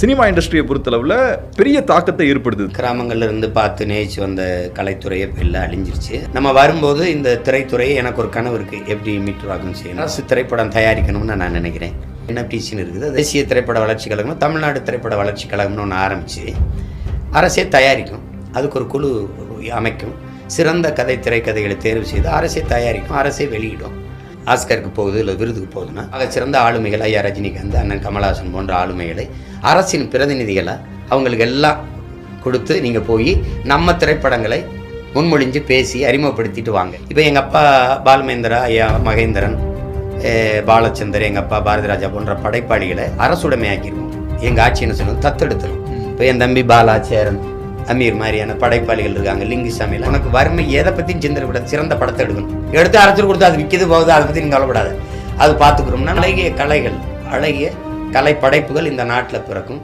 Cinema இண்டஸ்ட்ரியை பொறுத்தளவில் பெரிய தாக்கத்தை ஏற்படுத்துது. கிராமங்கள்ல இருந்து பார்த்து நேசிச்சு வந்த கலைத்துறையை எல்லாம் அழிஞ்சிருச்சு. நம்ம வரும்போது இந்த திரைத்துறையை எனக்கு ஒரு கனவு இருக்குது எப்படி மீட்டுருவாக்கம் செய்யணும்? அரசு திரைப்படம் தயாரிக்கணும்னு நான் நினைக்கிறேன். என்எஃப்டிசின்னு இருக்குது. தேசிய திரைப்பட வளர்ச்சி கழகம் தமிழ்நாடு திரைப்பட வளர்ச்சி கழகம்னு ஒன்று ஆரம்பித்து அரசே தயாரிக்கும். அதுக்கு ஒரு குழு அமைக்கும். சிறந்த கதை திரைக்கதைகளை தேர்வு செய்து அரசே தயாரிக்கும் அரசே வெளியிடும். ஆஸ்கருக்கு போகுது இல்லை விருதுக்கு போகுதுன்னா ஆக சிறந்த ஆளுமைகள் ஐயா ரஜினிகாந்த் அண்ணன் கமலஹாசன் போன்ற ஆளுமைகளை அரசின் பிரதிநிதிகளை அவங்களுக்கு எல்லாம் கொடுத்து நீங்கள் போய் நம்ம திரைப்படங்களை முன்மொழிஞ்சு பேசி அறிமுகப்படுத்திட்டு வாங்க. இப்போ எங்கள் அப்பா பால்மேந்திரா ஐயா மகேந்திரன் பாலச்சந்தர் எங்கள் அப்பா பாரதி ராஜா போன்ற படைப்பாளிகளை அரசுடைமையாக்கிடுவோம். எங்கள் ஆட்சி என்ன சொல்லுவோம் தத்தெடுத்துரும் இப்போ என் தம்பி பாலா சேரன் அமீர் மாதிரியான படைப்பாளிகள் இருக்காங்க லிங்குசாமியில் உனக்கு வறுமை எதை பற்றியும் சிந்தனை சிறந்த படத்தை எடுக்கணும். எடுத்து அரைச்சு கொடுத்து அது விற்கிது போகுது அதை பற்றி நீங்கள் கவலைப்படாத. அது பார்த்துக்கிறோம்னா அழகிய கலைகள் அழகிய கலை படைப்புகள் இந்த நாட்டில் பிறக்கும்.